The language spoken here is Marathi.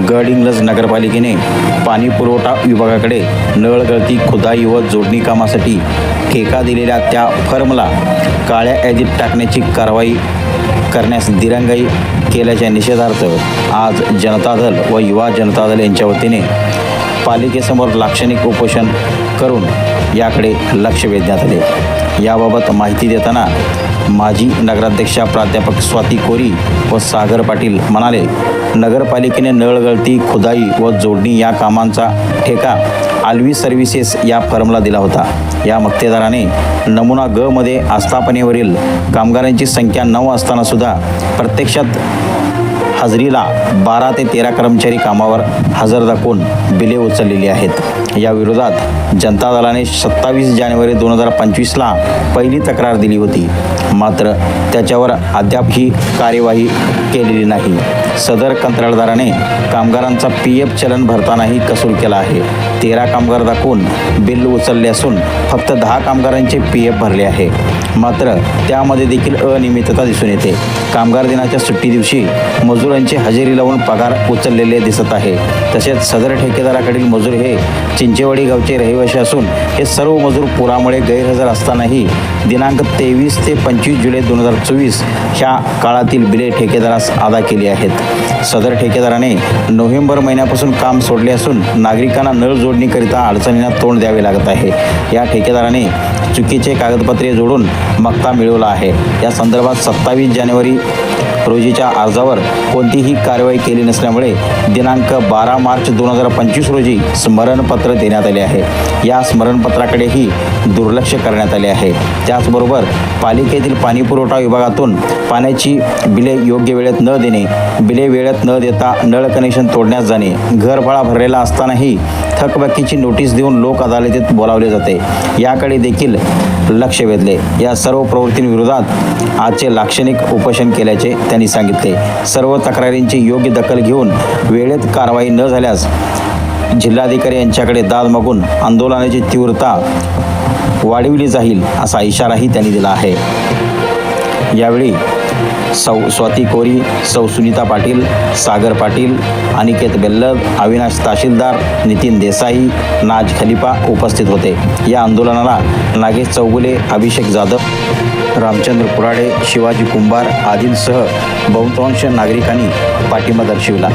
गडहिंग्लज नगरपालिकेने पाणी पुरवठा विभागाकडे नळगळती खुदाई व जोडणी कामासाठी ठेका दिलेल्या त्या फर्मला काळ्या यादीत टाकण्याची कारवाई करण्यास दिरंगाई केल्याच्या निषेधार्थ आज जनता दल व युवा जनता दल यांच्या वतीने पालिकेसमोर लाक्षणिक उपोषण करून याकडे लक्ष वेधण्यात आले. याबाबत माहिती देताना माजी नगराध्यक्षा प्राध्यापक स्वाती कोरी व सागर पाटील म्हणाले नगरपालिकेने नळगळती खुदाई व जोडणी या कामांचा ठेका आल्वी सर्व्हिसेस या फर्मला दिला होता. या मक्तेदाराने नमुना ग मध्ये आस्थापनेवरील कामगारांची संख्या नऊ असताना सुद्धा प्रत्यक्षात हजेरीला बारा ते तेरा कर्मचारी कामावर हजर दाखवून बिले उचललेली आहेत. या विरोधात जनता दलाने सत्तावीस जानेवारी दोन हजार पंचवीसला पहिली तक्रार दिली होती. मात्र त्याच्यावर अद्याप ही कार्यवाही केलेली नाही. सदर कंत्राटदाराने कामगारांचा पी एफ चलन भरतानाही कसूर केला आहे. तेरा कामगार दाखवून बिल उचलले असून फक्त दहा कामगारांचे पी एफ भरले आहे. मात्र त्यामध्ये देखील अनियमितता दिसून येते. कामगार दिनाच्या सुट्टी दिवशी मजुरांची हजेरी लावून पगार उचललेले दिसत आहे. तसेच सदर ठेकेदाराकडील मजूर हे चिंचेवाडी गावचे रहिवासी असून हे सर्व मजूर पुरामुळे गैरहजर असतानाही दिनांक तेवीस ते पंचवीस जुलै दोन हजार चोवीस ह्या काळातील बिले ठेकेदारास अदा केली आहेत. सदर ठेकेदाराने नोव्हेंबर महिन्यापासून काम सोडले असून नागरिकांना नळ जोडणीकरिता अडचणींना तोंड द्यावे लागत आहे. या ठेकेदाराने चुकीचे कागदपत्रे जोडून मक्ता मिळवला आहे. या संदर्भात सत्तावीस जानेवारी रोजीच्या अर्जावर कोणतीही कारवाई केली नसल्यामुळे दिनांक बारा मार्च दोन हजार पंचवीस रोजी स्मरणपत्र देण्यात आले आहे. या स्मरणपत्राकडेही दुर्लक्ष करण्यात आले आहे. त्याचबरोबर पालिकेतील पाणीपुरवठा विभागातून पाण्याची बिले योग्य वेळेत न देणे बिले वेळेत न देता नळ कनेक्शन तोडण्यास जाणे घरफाळा भरलेला असतानाही थकबाकीची नोटीस देऊन लोक अदालतीत बोलावले जाते. याकडे देखील लक्ष वेधले. या सर्व प्रवृत्तींविरोधात आजचे लाक्षणिक उपोषण केल्याचे त्यांनी सांगितले. सर्व तक्रारींची योग्य दखल घेऊन वेळेत कारवाई न झाल्यास जिल्हाधिकारी यांच्याकडे दाद मागून आंदोलनाची तीव्रता वाढविली जाईल असा इशाराही त्यांनी दिला आहे. यावेळी सौ स्वाती कोरी सौ सुनीता पाटील सागर पाटील अनिकेत बेल्लद अविनाश तहसीलदार नितीन देसाई नाज खलिफा उपस्थित होते. या आंदोलनाला नागेश चौगुले अभिषेक जाधव रामचंद्र कुराडे शिवाजी कुंभार आदींसह बहुतांश नागरिकांनी पाठिंबा दर्शविला.